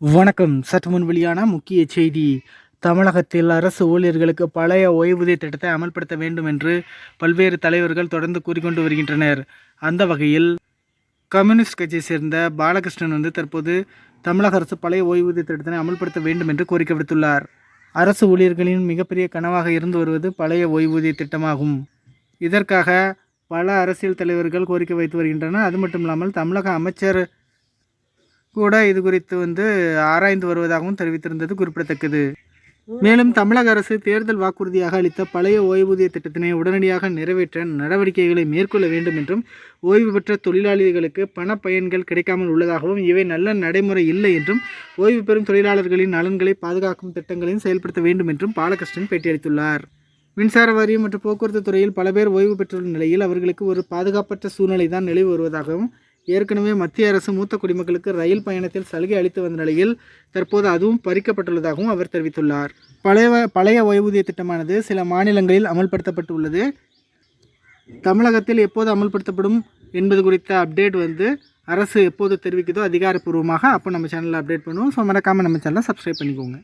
வணக்கம். சற்று முன் வெளியான முக்கிய செய்தி. தமிழகத்தில் அரசு ஊழியர்களுக்கு பழைய ஓய்வூதிய திட்டத்தை அமல்படுத்த வேண்டும் என்று பல்வேறு தலைவர்கள் தொடர்ந்து கூறிக்கொண்டு வருகின்றனர். அந்த வகையில் கம்யூனிஸ்ட் கட்சியை சேர்ந்த பாலகிருஷ்ணன் வந்து தற்போது தமிழக அரசு பழைய ஓய்வூதிய திட்டத்தினை அமல்படுத்த வேண்டும் என்று கோரிக்கை விடுத்துள்ளார். அரசு ஊழியர்களின் மிகப்பெரிய கனவாக இருந்து வருவது பழைய ஓய்வூதிய திட்டமாகும். இதற்காக பல அரசியல் தலைவர்கள் கோரிக்கை வைத்து வருகின்றனர். அது மட்டும் இல்லாமல் தமிழக அமைச்சர் கூட இது குறித்து வந்து ஆராய்ந்து வருவதாகவும் தெரிவித்திருந்தது குறிப்பிடத்தக்கது. மேலும் தமிழக அரசு தேர்தல் வாக்குறுதியாக அளித்த பழைய ஓய்வூதிய திட்டத்தினை உடனடியாக நிறைவேற்ற நடவடிக்கைகளை மேற்கொள்ள வேண்டும் என்றும் ஓய்வு பெற்ற தொழிலாளிகளுக்கு பண பயன்கள் கிடைக்காமல் உள்ளதாகவும் இவை நல்ல நடைமுறை இல்லை என்றும் ஓய்வு பெறும் தொழிலாளர்களின் நலன்களை பாதுகாக்கும் திட்டங்களையும் செயல்படுத்த வேண்டும் என்றும் பாலகிருஷ்ணன் பேட்டியளித்துள்ளார். மின்சார வாரியம் மற்றும் போக்குவரத்து துறையில் பல பேர் ஓய்வு பெற்றுள்ள நிலையில் அவர்களுக்கு ஒரு பாதுகாப்பற்ற சூழ்நிலை தான் நிலவி வருவதாகவும் ஏற்கனவே மத்திய அரசு மூத்த குடிமக்களுக்கு ரயில் பயணத்தில் சலுகை அளித்து வந்த நிலையில் தற்போது அதுவும் பறிக்கப்பட்டுள்ளதாகவும் அவர் தெரிவித்துள்ளார். பழைய பழைய ஓய்வூதிய திட்டமானது சில மாநிலங்களில் அமல்படுத்தப்பட்டுள்ளது. தமிழகத்தில் எப்போது அமல்படுத்தப்படும் என்பது குறித்த அப்டேட் வந்து அரசு எப்போது தெரிவிக்குதோ அதிகாரப்பூர்வமாக அப்போ நம்ம சேனலில் அப்டேட் பண்ணுவோம். ஸோ மறக்காமல் நம்ம சேனலை சப்ஸ்கிரைப் பண்ணிக்கோங்க.